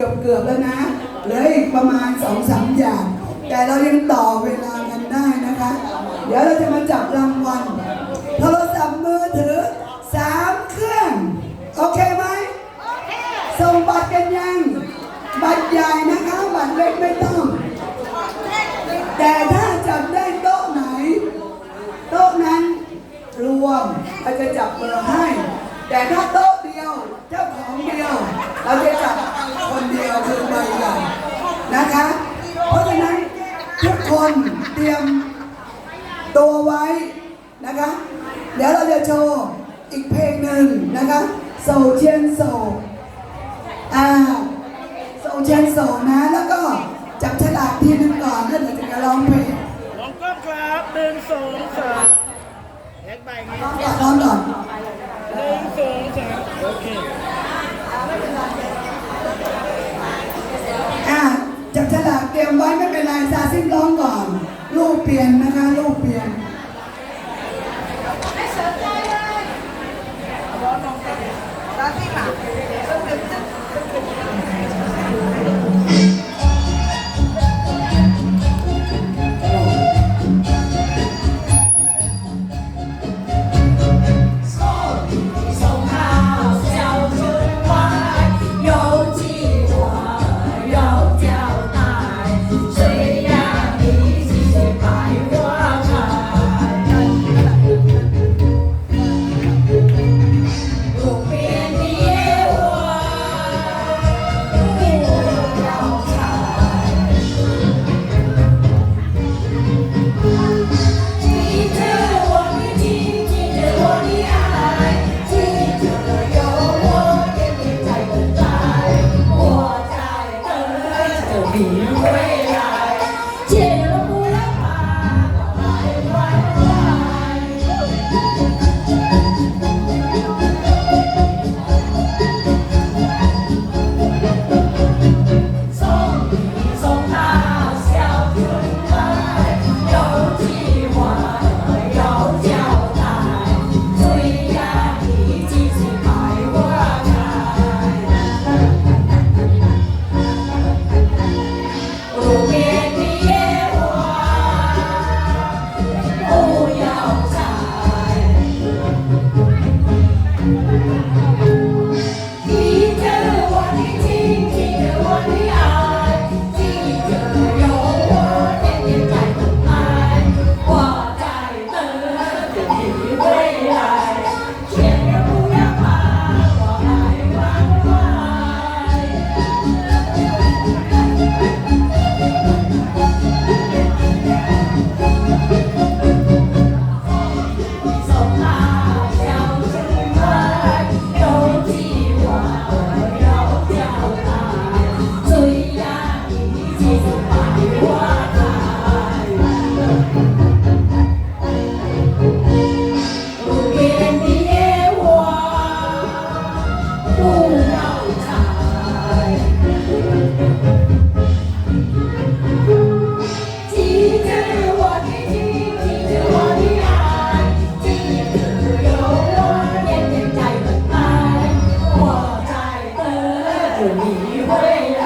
เกือบเกือบๆแล้วนะเหลืออีกประมาณสองสามอย่าง แต่เรายังต่อเวลากันได้นะคะ เดี๋ยวเราจะมาจับรางวัลโทรศัพท์มือถือสามเครื่อง โอเคไหมส่งบัตรกันยัง บัตรใหญ่นะคะ บัตรเล็กไม่ต้อง แต่ถ้าจับได้โต๊ะไหน โต๊ะนั้นรวมเราจะจับเบอร์ให้ แต่ถ้าโต๊ะเดียว เจ้าของเดียว เราจะจับคนเดียวคือใบใหญ่ นะคะ เพราะฉะนั้นทุกคนเตรียมตัวไว้นะคะ เดี๋ยวเราจะโชว์อีกเพลงหนึ่งนะคะโซเชียนโซอ่าโซเชียนโซนะ แล้วก็จับฉลากทีนึงก่อนแล้วเดี๋ยวจะร้องเพลงลองกล้องครับหนึ่งสองสามแยกใบไง ปลี่ยนนะคะลูกเปลี่ยนไม่สนใจเลยรักตี๋มา Mình.